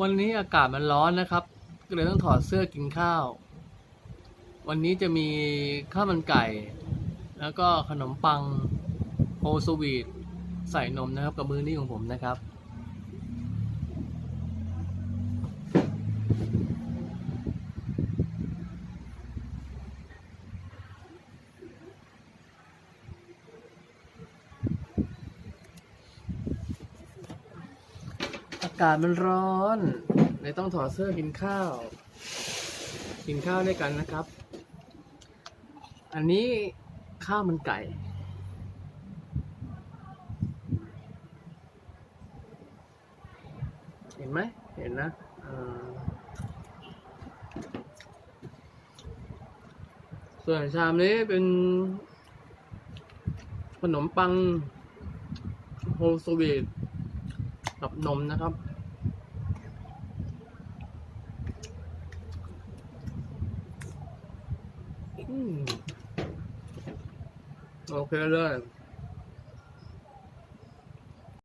วันนี้อากาศมันร้อนนะครับก็เลยต้องถอดเสื้อกินข้าว วันนี้จะมีข้าวมันไก่ แล้วก็ขนมปังโฮสวีทใส่นมนะครับกับมือนี้ของผมนะครับากาศมันร้อนเลยต้องถอดเสื้อกินข้าว กินข้าวด้วยกันนะครับ อันนี้ข้าวมันไก่ เห็นไหมเห็นนะส่วนชามนี้เป็นขนมปังโฮลสวีท กับนมนะครับอโอเคเลย